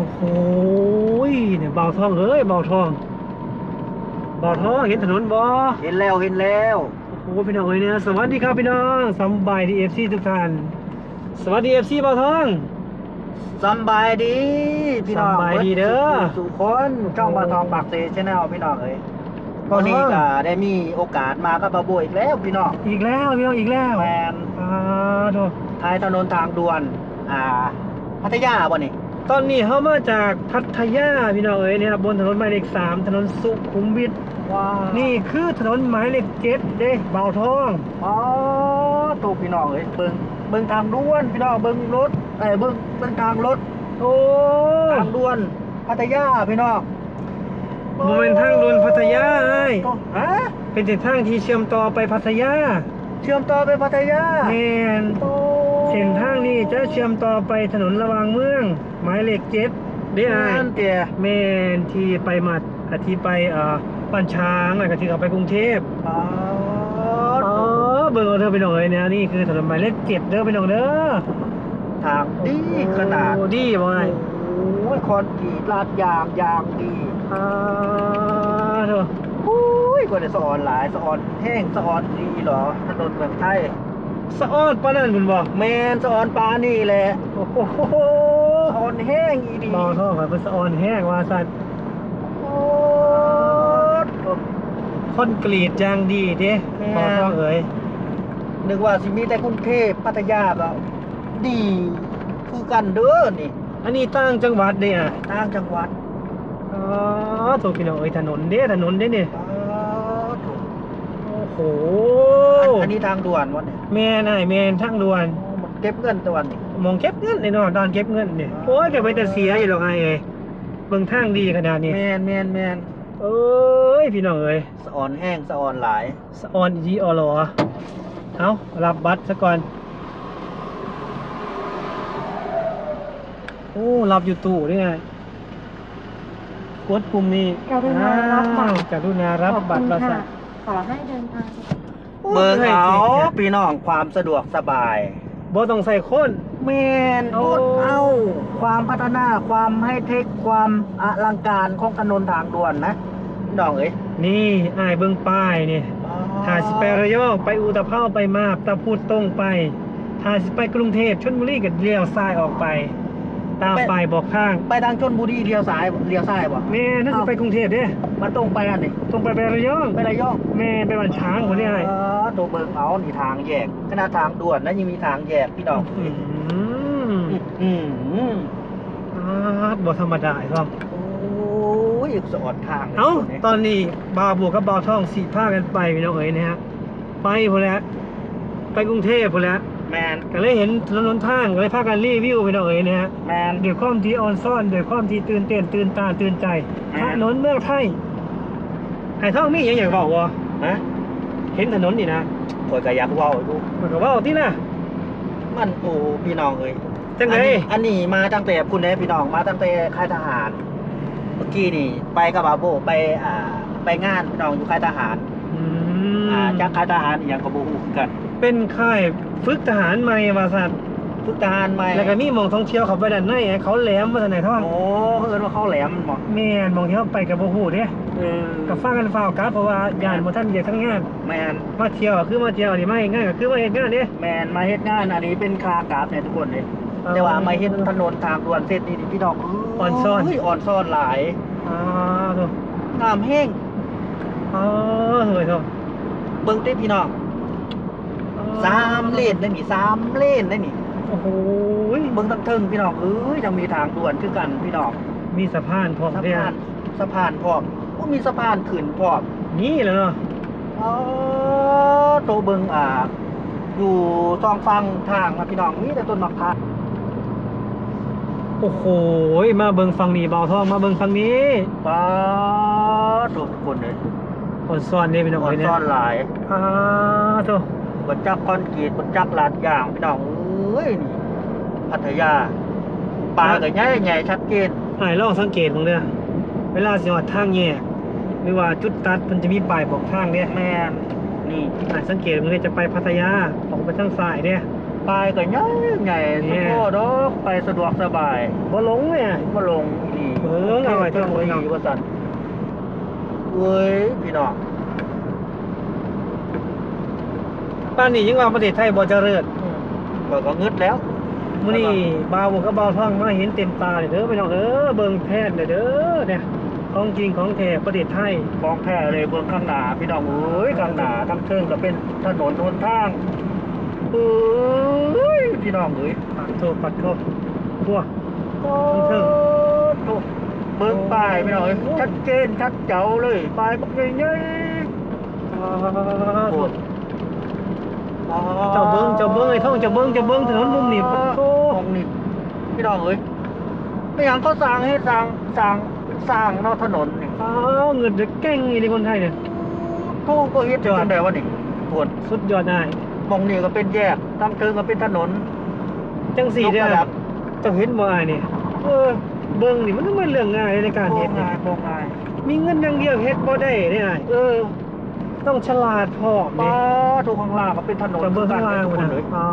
อ้โหเนี่ยเบาทองเอ้ยเบาทองเบาทองเห็นถนนบ่เห็นแล้วเห็นแล้วโอ้โหพี่น้องเอ้ยเนี่ยสวัสดีครับพี่น้องสำบายดีเอฟซีทุกท่านสวัสดีเอฟซีเบาทองสำบายดีพี่น้องสำบายดีเด้อสู่คนช่องบาทองปากเซชแนลพี่น้องเอ้ยตอนนี้ก็ได้มีโอกาสมากับบาโบอีกแล้วพี่น้องอีกแล้วพี่น้องอีกแล้วแมนอ่าโถท้ายถนนทางด่วน อ่า พัทยาบ่นี่ ตอนนี้เขามาจากพัทยาพี่น้องเอ้ยเนี่ยบนถนนหมายเลขสามถนนสุขุมวิทว้านี่คือถนนหมายเลขเจ็ดเด้เบาทองอ๋อตัวพี่น้องเอ้ยเบิ่งเบิ่งทางด่วนพี่น้องเบิ่งรถเอ้ยเบิ่งเบิ่งทางรถโอ้ทางด่วนพัทยาพี่น้องโมเมนทางด่วนพัทยาไอ้ยโอ้ฮะเป็นเส้นทางที่เชื่อมต่อไปพัทยา เชื่อมต่อไปพัทยาแมนโอ้ เส้นทางนี้จะเชื่อมต่อไปถนนระหว่างเมือง หมายเลขเจ็ดได้ไอ้ายนั่นเตี่ยแมนที่ไปมาอาที่ไปเอ่อปันช้างแล้วก็ที่เขาไปกรุงเทพอ๋ออ๋อเบอร์เด้อไปหน่อยเนี่ยนี่คือถนนหมายเลขเจ็ดเด้อไปหน่อยเด้อทางดีขนาดโอ้ดีบ่ไอ้โอ้ยคอนกรีตลาดยางยางดีอ่าเถอะโอ้ยกว่าจะสอนหลายสอนแห้งสอนดีเหรอถนนเมืองไทย สะออดปานนั้นคุณบอกแมนสอนปลานี่แหละโอ้โหสอนแห้งอีดีเบาท่อกับเป็นสะออนแห้งว่าสัตว์โอ้ยคอนกรีตยางดีเด้เบาท่อเอ๋ยนึกว่าสิมีแต่กรุงเทพพัทยาก็ดีคือกันเด้อนี่ อันนี้ตั้งจังหวัดเด้อะทางจังหวัดอ๋อถูกพี่น้องเอ้ยถนนเด้ถนนเด้เนี่ยอ๋อถูกโอ้โหอันอันนี้ทางด่วนวะเนี่ยแม่นายแม่นทางด่วนโอ้มันเก็บเงินตัวนี่มองเก็บเงินเลยเนาะตอนเก็บเงินเนี่ยโอ้ยเก็บไว้แต่เสียอยู่หรอกไงเอ้ยเบิ่งทางดีขนาดนี้แมนแมนแมนเอ้ยพี่น้องเอ้ยสะออนแห้งสะออนหลายสะออนอีออหรอเอารับบัตรซะก่อนโอ้รับอยู่ตู้ด้วยไงกดปุ่มนี้กรุณารับบัตรอ้าวกรุณารับบัตรขปอระบคุณสาค่ะท ขอให้เดินทางเบิ่งเอาโอ้ยพี่น้องความสะดวกสบาย บ่ต้องใส่คนแมนโอ้กดเอา ความพัฒนาความให้เทคความอลังการของถนนทางด่วนนะพี่น้องเอ้ยนี่อ้ายเบิ่งป้ายนี่ถ้าสิไประยองไปอุตภเปาไปมาบตะพูดตรงไปถ้าสิไปกรุงเทพชลบุรีก็เลี้ยวซ้ายออกไป ตามป้ายบอกทางไปทางชนบุรีเลี้ยวซ้ายเลี้ยวซ้ายบ่แม่น่าจะไปกรุงเทพเด้มาตรงไปอันนี้ตรงไปไประยองไประยองแม่ไปวันช้างคนนี้ไอ้เออตัวเบิ่งเอานี่ทางแยกขนาดทางด่วนนะยังมีทางแยกพี่น้องอืมอืมอืมอ่าบ่ธรรมดาไอ้ครับโอ้ยสอดทางเอ้านี่ตอนนี้บาวบวกกับบาวท่องสีผ้ากันไปพี่น้องเอ๋ยนะฮะไปพอแหล้วไปกรุงเทพพอแหล้ว แมนก็เลยเห็นถนนทางก็เลยพากันรีวิวพี่น้องเอ๋ยนะฮะแมน ด้วยความที่ออนซ่อนด้วยความที่ตื่นเต้นตื่นตาตื่นใจอ่าถนนเมืองไทยไอ้ท่องมีอย่างอยากบอกวะนะเห็นถนนนี่นะข่อยก็อยากเว้าดูมันก็เว่าที่น่ะ มันโอ้พี่น้องเอ้ยจังไง อันนี้อันนี้มาตั้งแต่คุณเด้พี่น้องมาตั้งแต่ค่ายทหาร เมื่อกี้นี่ ไปกับบาโบไปอ่าไปงานพี่น้องอยู่ค่ายทหาร อือ่ามจากค่ายทหารอีกอย่างกับบูฮูคือกัน เป็นค่าย ฝึกทหารใหม่ว่าสัตว์ฝึกทหารใหม่แล้วก็มีหมองท่องเที่ยวเขาไปด้านในไงเขาแหลมมาทางไหนท่องโอ้เอิ้นว่าเข้าแหลมมันบ่แม่นหมองที่เขาไปกับโบหูเด้เออกับฟ้ากันฟ้าวกลับเพราะว่าญาติบ่ท่านเดียวทั้งงาน แมนมาเที่ยวก็คือมาเที่ยวนี่มาเฮ็ดงานก็คือมาเฮ็ดงานเด้ แมนมาเฮ็ดงานอันนี้เป็นคากราฟเนี่ยทุกคนเลยเออแต่ว่ามาเฮ็ดถนนทางด่วนเส้นนี้นี่พี่น้องอ่อนซ่อนเยอ่อนซ่อนหลายอ่าโธ่งามแห้ง อ๋อเฮ้ยโธ่เบิ่งติพี่น้อง สามเลนได้มีสามเลนได้นี่โอ้โหเบิ่งทั้งเทิงพี่น้องเอ้ยยังมีทางด่วนคือกันพี่น้องมีสะพานพร้อมสะเด้อพานสะพานพร้อมว่ามีสะพานขึ้นพร้อมนี่แหล้วเนาะอ๋อโตเบิ่งอ่า อยู่สองฝั่งทางนะพี่น้องมีแต่ต้นมะพร้าวโอ้โห มาเบิ่งฝั่งนี้เบาทองมาเบิ่งฝั่งนี้ป้าโตทุกคนเลยคนซ่อนเด้พี่น้องอ่อเอ้นยเนี่ยซ่อนหลายอ่าโธ่ บนจักคอนกรีตบนจักลาดยางพี่น้องเอ้ยนี่พัทยาปลาก็ใหญ่ใหญ่ชัดเจนอ้ายลองสังเกตเบิ่งเด้อเวลาสิฮอดทางแยกหรือว่าจุดตัดมันจะมีป้ายบอกทางเด้แม่นนี่อ้ายสังเกตเบิ่งเด้จะไปพัทยาออกไปทางซ้ายเด้อปลายก็ใหญ่ใหญ่เนี่สุดยโคดอกไปสะดวกสบายบ่หลงเนี่ยมาลงอีกเบิ่งเอาไว้เท่าเท่าไหร่ไหร่ว่าสันเว้ยพี่น้อง ป้านนี้ยังว่าประเทศไทยบ่เจริญก็ก็งึดแล้วมื้อนี้บ่าวกับบ่าวท่องมาเห็นเต็มตาเลยเด้อพี่น้องเด้อเบิ่งแพทย์เด้อเด้อเนี่ยของจริงของแท้ประเทศไทยของแท้เลยเบื้องข้างหน้าพี่น้องเอ้ยข้างหน้าทั้งเชิงก็เป็นถนนหนทางเอ้ยพี่น้องเอ้ยปัดโทปัดโททั่วเทิงโถ่เบิ้งป้ายพี่น้องเอ้ยชัดเจนชัดเจ๋วเลยป้ายบักใหญ่ๆโอ้ย เจ้าเบิ้งเจ้าเบิ้งไอ้ท่องเจ้าเบิ้งเจ้าเบิ้งถนนมุมนี่ปะโทตรงนี้พี่น้องเอ้ยไม่อย่างเขาสร้างให้สร้างสร้างสร้างเนอกถนนนี่อ้าวเงินเด็กเก่งอีนี่คนไทยเนี่ยกูก็เฮ็ดจังได๋วะนี่ปวดสุดยอดนายมองนี่ก็เป็นแยกทางเทิงก็เป็นถนน จังสี่เด้ยกระดัอบเจ้าเห็นบ่อ้ายนี่เออเบิ้งนี่มันต้องเป็นเรื่องง่ายในการโคเฮ็ดงนี่ง่ายโคงง่ายมีเงินอย่างเดียวเฮ็ดบ่ได้เด้อ้ายเออ ต้องฉลาดพร้อมป้านี่ถูกข้างล่างก็เป็นถนนเจ้าเบิ้งข้างล่างทุกพุ่คนนน่ะเลยอ๋อ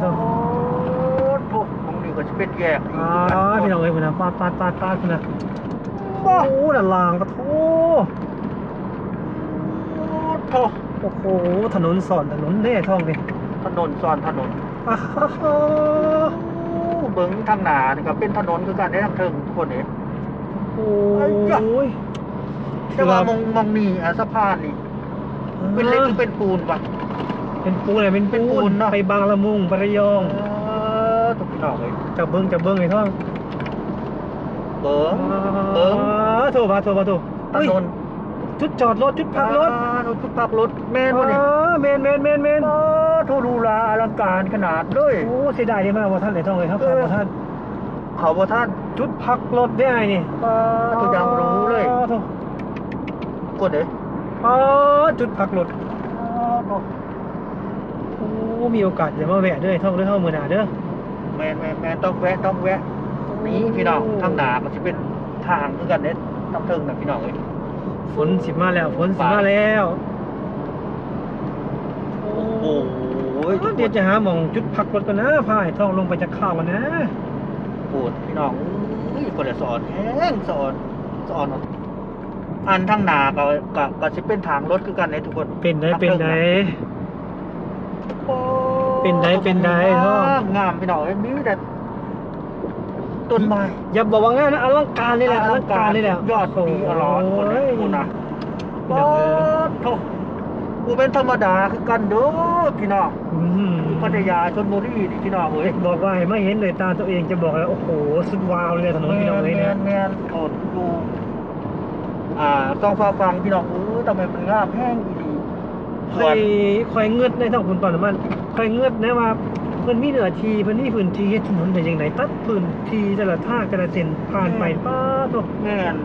เจ้าโอ้โหมองนี่ก็จะเป็นแยกอ๋อพี่น้องเอ้ยพุ่นน่ะปาดปาดปาดปาดพุ่นน่ะโอ้โหด้านล่างก็โทโถ่โอ้โหถนนสอนถนนเด้ท่องนี่ถนนซ้อนถนนอ้าวเบิ้งทางหนานี่ก็เป็นถนนคือกันได้ทางเทิงทุกคนเองโอ้ยแต่ว่ามองมองนี่อะสะพานนี่ เป็นเล็กหรือเป็นปูนวะ เป็นปูนอะไรเป็นเป็นปูปูนนเนอะ ไปบางละมุงไประยองเออถูกพี่น้องเลยจะเบิ้งจะเบิ้งไอ้ท่องเบิ้งเบิ้งอ่าโทรมาโทรมาโทรถนนจุดจอดรถจุดพักรถอ่ารถจุดพักรถแม่นวะนี่อ่าเมนเมนเมนเมนโอ้ทูดูลาอลังการขนาดเลย โอ้เสียดายดีมากว่าท่านไอ้ท่องเลยครับครับว่าท่านเขาบ่ท่านจุดพักรถได้ไงนี่ป้าทุกอย่างรู้เลยอ๋อโทรกดเลย อ๋อจุดพักรถอ๋อโอ้มีโอกาสเดี๋ยวมาแวะเด้อไอ้ท่องเด้อเข้ามือหนาเด้อแมนแมนแมนต้องแวะต้องแวะนี่พี่น้องทางหนามันจะเป็นทางคือกันเด้ทางเทิงนะพี่น้องเลยฝนสิมาแล้วฝนสิมาแล้ว โอ้โหเดี๋ยวจะหาหมองจุดพักรถกันนะพาไอ้ท่องลงไปจากข้าวกันนะปวดพี่น้องอุ้ยคนละสอนแห้งสอนสอน อันทางหนาก็ก็ก็จะเป็นทางรถคือกันเด้ทุกคนเป็นได้เป็นได้โอ้เป็นไดเป็นไดเนาะงามงามพี่น้องเอ้ยมีแต่ต้นไม้อย่าบอกว่างานนะอลังการนี่แหละอลังการนี่แหละยอดดีอร่อยคนละคนนะพี่น้องเอ้ยโธ่กูเป็นธรรมดาคือกันเด้อพี่น้องอื้อหือพัทยาชลบุรีนี่พี่น้องเอ้ยบอกว่าให้ไม่เห็นเลยตาตัวเองจะบอกแล้วโอ้โห สุดว้าวเลยถนนพี่น้องเลยแมนะนแมนโอดดู อ่าต้องฟ้าฟังพี่น้องเออทำไมมันงามแห้งอีดีคอยคอยเงือดในท้องคุณปานน้ำมันคอยเงือดนะว่าเพิ่นมีเหนือทีเพิ่นมีพื้นที่เฮ็ดถนนได้ยังไงตัดพื้นที่แต่ละทางแต่ละเส้นผ่านไปป้าโตแม่น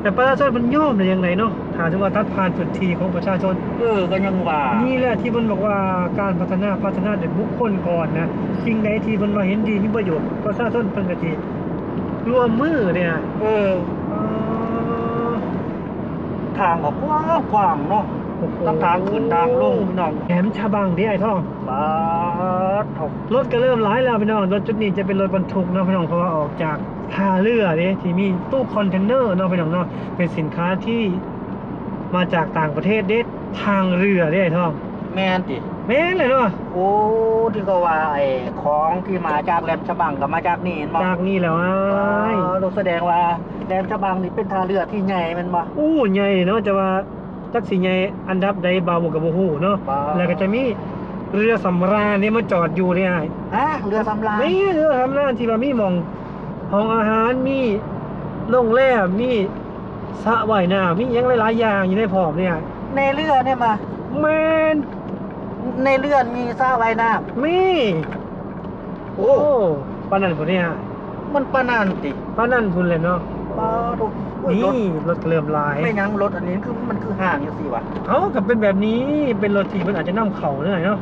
แต่ประชาชนมันย่อมได้ยังไงเนาะถามถึงว่าตัดผ่านพื้นที่ของประชาชน เออ ก็ยังว่า นี่แหละที่มันบอกว่าการพัฒนาพัฒนาเด็กบุคคลก่อนนะสิ่งใดที่มันมาเห็นดีมีประโยชน์ประชาชนเพิ่นก็สิรวมมือเนี่ย เออ ทางก็กว้างกว้างเนาะโอ้โหทั้งทางขึ้นทางลงพี่น้องแหมชาบังที่ไอ้ท่องบาดถกรถก็เริ่มร้ายแล้วพี่น้องรถจุดนี้จะเป็นรถบรรทุกเนาะพี่น้องเพราะว่าออกจากท่าเรือเนี่ยที่มีตู้คอนเทนเนอร์เนาะพี่น้องเนาะเป็นสินค้าที่มาจากต่างประเทศเด็ดทางเรือเนี่ยไอ้ท่อง แม่นติแม่นเลยเนาะโอ้ที่ก็ว่าไอ้ของที่มาจากแหลมฉบังกับมาจากนี่เห็นบ่จากนี่แล้วไอ้อ๋อเราแสดงว่าแหลมฉบังนี่เป็นท่าเรือที่ใหญ่แมันบ่ อู้ใหญ่เนาะจะว่าจักสิใหญ่อันดับใดบาวกับบ่ฮู้เนาะบ่ แล้วก็จะมีเรือสำราญเนี่ยมาจอดอยู่เนี่ยไอ้ฮะเรือสำราญไม่เรือสำราญที่ว่ามีหมองห้องอาหารมีโรงแรมมีสระว่ายน้ำมีหยังหลายๆอย่างอยู่ในพร้อมเนี่ย ในเรือเนี่ยมา แม่น ในเรือมีสระว่ายน้ำมีโอ้โอ้ปานนั้นพุ่นเนี่ยมันปานนันติปานนั้นพุ่นเลยเนาะปาดูอุ้ยนี่รถรถเริ่มหลายไม่ยั้งรถอันนี้คือมันคือห่างอยู่สิวะเอ้ากับเป็นแบบนี้เป็นรถที่มันอาจจะนํเข้าเนื่อยเนาะ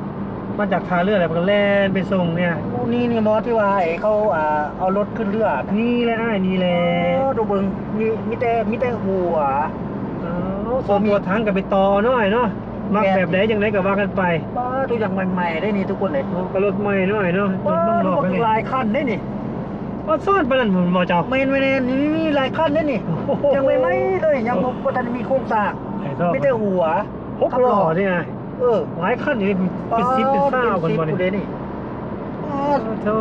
มาจากท่าเรืออะไรมันก็แล่นไปส่งเนี่ยโอ้นี่นี่มอที่ว่าไอ้เขาอ่าเอารถขึ้นเรือนี่แหละอ้ายนี่แหละโอ้ดูเบิ่งมีมีแต่มีแต่หัว เอ้าส่วนตัวทางกับไปต่อหน่อยเนาะอ มักแบบไหนจังไดก็ว่ากันไปบ้าตัวอย่างใหม่ๆได้นี่ทุกคนเลยเอาก็รถใหม่หน่อยเนาะรบ้าถเมืองนอกรถนี่หลายคันได้นี่ว่าซ่อนปานนั้นผมบ่เจ้าเมนเมนนี่มีหลายคันได้นี่โอ้โหยังไม่ไหม่เลยยังบ่บ่ทันมีโครงสร้างไอ้ทอไม่ได้หัวหกล้อเนี่ยเออหลายคันอยู่เป็นเป็นสิบเป็นเศร้าคนบ่เป็นี่สิบนี่บ้าโธ่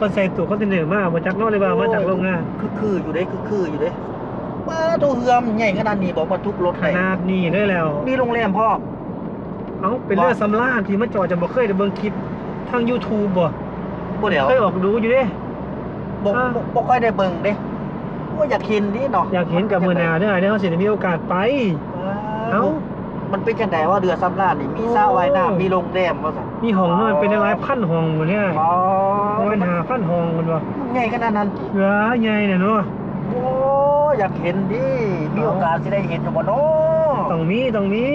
คนใส่ตู้คอนเทนเนอร์มาบ่จักเนาะเลยว่ามาจากโรงงานคือคืออยู่เด้คือคืออยู่เด้ บ้าตัวเฮือมใหญ่ขนาดนี้บอกว่าทุกรถขเลยนาดนี้เลยแล้ว มีโรงแรมพ่อเอ้าเป็นเรือสำราญที่มาจอดจะบ่เคยได้เบิ่งคลิปทาง YouTube บ่บ่เดี๋ยวเคยออกดูอยู่เด้ บ่อ่า บ่บ่ค่อยได้เบิ่งเด้ว่าอยากเห็นดิเนาะอยากเห็นกับมือหนาเด้อเดี๋ยวเขาสิได้มีโอกาสไปเอ้า มันเป็นจังไดว่าเรือสำราญนี่มีสระว่ายน้ำมีโรงแรมว่าซั่นมีห้องนอนเป็นหลายพันห้องหมดเนี่ยอ๋อมันหาพันห้องมันบ่ใหญ่ขนาดนั้น เหลือใหญ่น่ะเนาะโอ้อยากเห็นดิ มีโอกาสสิได้เห็นอยู่บ่เนาะต้องมีต้องมี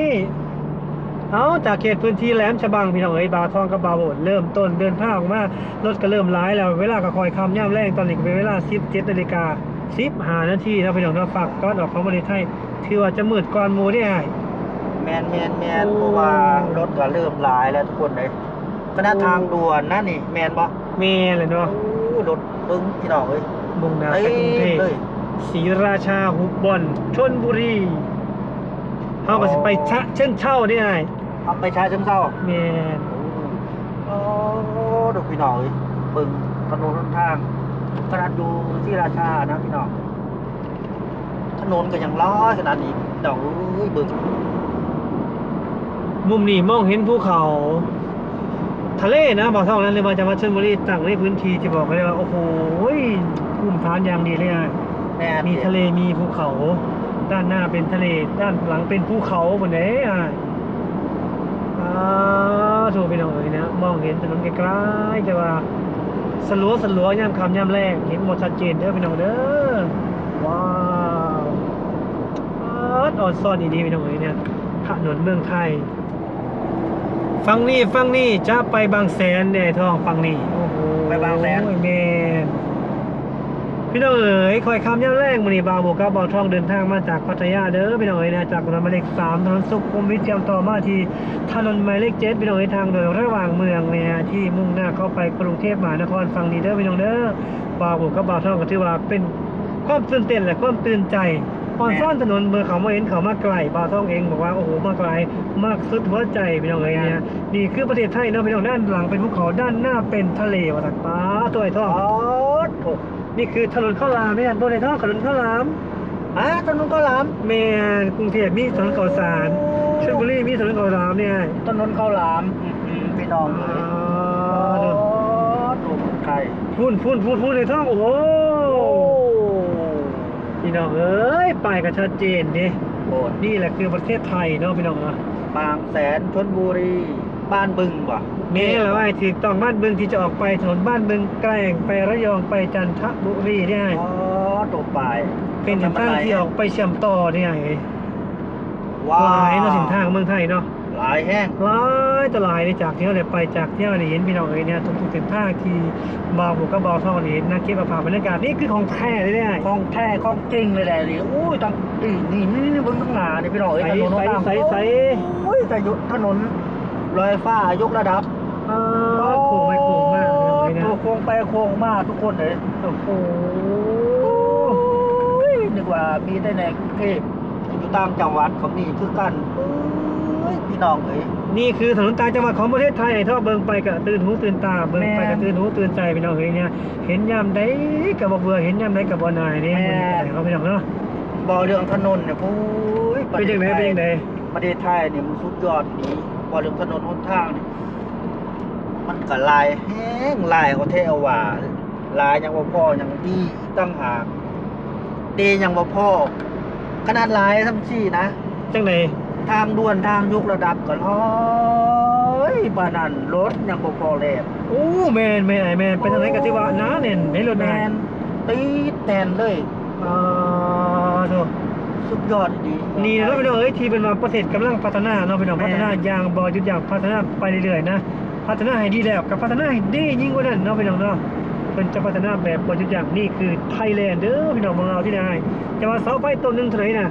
เอาจากเขตพื้นที่แหลมฉบังพี่น้องเอ้ยบาวทองกับบาวโบดเริ่มต้นเดินทางออกมารถก็เริ่มร้ายแล้ว เวลาก็คอยคำย่ำแรงตอนนี้ก็เป็นเวลา17นาฬิกา15นาทีนะพี่น้องเนาะฝากตอนออกของประเทศไทยถือว่าจะมืดก่อนหมู่ได้แม่นแม่นแม่นโอ้เพราะว่ารถก็เริ่มหลายแล้วทุกคนเลยคณะทางด่วนนะนี่ แม่นบ่แม่เลยเนาะโอ้รถเบิ่งพี่น้องเอ้ยมุ่งหน้าเอ้ไปกรุงเทพเลย ศรีราชาหุบบอนชนบุรีเฮาก็สิไปชะเชิงเช่าได้ไงเอาไปใช้เชิงเศร้าแม่นโอ้ดูพี่น้องเอ้ยเบิ่งถนนหนทางขนาดอยู่ที่ราชานะพี่น้องถนนก็ยังล้อขนาดนี้พี่น้องเอ้ยเบิ่งมุมนี้มองเห็นภูเขา ทะเลนะบอกเท่านั้นเลยว่าจังหวัดชลบุรีตั้งในพื้นที่ที่บอกเลยว่าโอ้โหภูมิฐานอย่างดีเลยอะ แม่นมีทะเลมีภูเขา ด้านหน้าเป็นทะเล ด้านหลังเป็นภูเขาหมดเลยอะอ้าวถูกไปหน่อยนะ มองเห็นถนนไกลๆแต่ว่าสลัวสลัวย่ำคำย่ำแรงเห็นหมดชัดเจนเด้อพี่น้องเด้อ ว้าวอ้าวอ่อนซ่อนดีๆพี่น้องเอ้ยเนี่ยถนนเมืองไทย ฟังนี่ฟังนี่จะไปบางแสนเนี่ยท้องฟังนี่ โอ้โหไปบางแสนโอ้ยแม่น พี่น้องเอ๋ยคอยคำย่ำแรกมือนี่บาวโบกกับบาวทองเดินทางมาจากพัทยาเด้อพี่น้องเอ๋ยนะจากถนนหมายเลขสามถนนสุขุมวิทเชียมต่อมาที่ถนนหมายเลขเจ็ดพี่น้องเอ๋ยทางโดยระหว่างเมืองเนี่ยที่มุ่งหน้าเข้าไปกรุงเทพมหานครฟังนี่เด้อพี่น้องเด้อบาวโบกกับบาวทองก็ถือว่าเป็นความตื่นเต้นและความตื่นใจ ตอนซ่อนถนนเบอร์เขามาเห็นเขามาไกลบาวทองเองบอกว่าโอ้โหมาไกลมากสุดหัวใจพี่น้องเอ๋ยเนี่ยนี่คือประเทศไทยเนาะพี่น้องด้านหลังเป็นภูเขาด้านหน้าเป็นทะเลว่ะตักป้าตัวไอ้ท่ออ๋อโถนี่คือถนนข้าวหลามแม่นตัวไอ้ท่อถนนข้าวหลามอะถนนก็ลามแม่นกรุงเทพมีถนนข้าวสารชลบุรีมีถนนข้าวหลามเนี่ยถนนข้าวหลามอืมๆพี่น้องอ่าเอ้ยเด้อดูเมืองไทยพุ่นพุ่นพุ่นพุ่นไอ้ท่อโอ้โห พี่น้องเอ้ยไปายก็ชัดเจนดิโบดนี่แหละคือประเทศไทยเนาะพี่น้องเนาะบางแสนชนบุรี บ้านบึงว่ะแม่แล้วไอ้ถูกต้องบ้านบึงที่จะออกไปถนนบ้านบึงแกล้งไประยองไปจันทบุรีเนี่ยอ๋อตัวปลายเป็นเส้นทางที่ออกไปเชื่อมต่อเนี่ยไงว้าหลายเนาะเสินทางเมืองไทยเนาะห ลายแห้งหลายต่อหลายเลยจากเที่ยวเลยไปจากเที่ยวเนี่ยเห็นพี่น้องเอ้ยเนี่ยทุกๆเส้นทางที่บาวบุกก็บาวท่องนี่เห็นนะคลิปภาพบรรยากาศนี่คือของแท้เลยเนี่ยของแท้ของจริงเลยแหละนี่อุ้ยตั้งนี่นี่นี่นี่เบิ่งข้างหน้านี่พี่น้องเอ้ยใสถนนใสน้ำใสใสโอ้ยแต่ยุถนนลอยฟ้ายกระดับเออโค้งไปโค้งมากเลยนะตัวโค้งไปโค้งมาทุกคนเลยโอ้โหโอ้ยนึกว่ามีแต่ในกรุงเทพอยู่ตามจังหวัดเขามีคือกันเอ้ ยพี่น้องเอ้ย นี่คือถนนต่างจังหวัดของประเทศไทยไอ้ท่อเบิ่งไปก็ตื่นหูตื่นตาเบิ่งไปแม่ก็ตื่นหูตื่นใจพี่น้องเอ้ยเนี่ยเห็นยามใดก็บ่เบื่อเห็นยามใดก็บ่นายนี่แม่มันก็ได้เนาะพี่น้องเนาะบ่เรื่องถนนเนี่ยโอ้ยเป็นจังไดเป็นจังไดประเทศไทยเนี่ยมันสุดยอดดีบ่เรื่องถนนหนทางนี่มันก็หลายแห้งหลายเขาแท้ว่าหลายยังบ่พอยังดีอีกตั้งหากดียังบ่พอขนาดหลายทั้งสี่นะจังได ทางด่วนทางยกระดับก็ร้อยปานนั้นรถยังบ่พอแล้วโอ้แม่นแม่นไอ้แม่นเป็นจังไดก็สิว่าหนาแน่นในรถแมนายนตีดแตนเลยอ่าโถสุดยอดดีนี่นะพี่น้องเอ้ยที่เป็นว่าประเทศกำลังพัฒนาเนาะพี่น้องแม่พัฒนาอย่างบ่หยุดยั้งพัฒนาไปเรื่อยๆนะพัฒนาให้ดีแล้วกับพัฒนาให้ดียิ่งกว่านั้นเนาะพี่น้องเนาะเพิ่นจะพัฒนาแบบบ่หยุดยั้งนี่คือไทยแลนด์เด้อพี่น้องของเราที่ได้จะว่าเสาไฟต้นหนึงเท่าไหร่น่ะ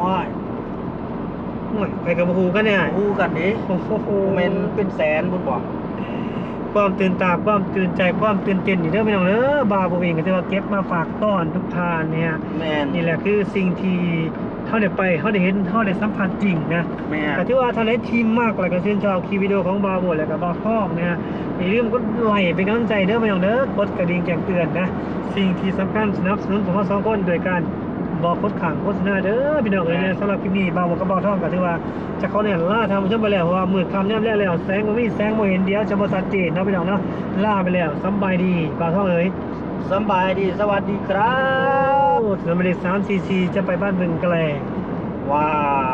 ว้าย หน่อยไปกับฮูกันเนี่ยฮู้กันดิโอ้โหแม่นเป็นแสนบุญบ่ความตื่นตาความตื่นใจความตื่นเต้นนี่เด้อพี่น้องเด้อบาโบเองก็ถือว่าเก็บมาฝากต้อนทุกทานเนี่ยแม่นนี่แหละคือสิ่งที่เขาได้ไปเขาได้เห็นเขาได้สัมผัสจริงนะแม่นแต่ที่ว่าทางได้ทีมมากแล้วก็ชื่นชอบคลิปวิดีโอของบาโบแล้วก็บาพอกนะฮะอย่าลืมกดไลค์เป็นกำลังใจเด้อพี่น้องเด้อกดกระดิ่งแจ้งเตือนนะสิ่งที่สำคัญสนับสนุนผมทั้งสองคนโดยการ บอกกดขังโฆษณาเด้อพี่น้องเอ้ยเนี่ยสำหรับคลิปนี้บาโบกับบาท่องก็ถือว่าจะเขาเนี่ยล่าทำชมไปแล้วเพราะว่ามืดคำย่ำแล้วแล้วแสงมันมีแสงโมเห็นเดียวจะมาสัดเจนเนาะพี่น้องเนาะล่าไปแล้วสำบายดีบาท่องเอ้ยสำบายดีสวัสดีครัโอ้บถนนหมายเลขสามสี่สี่จะไปบ้านบึงแกลงว้าว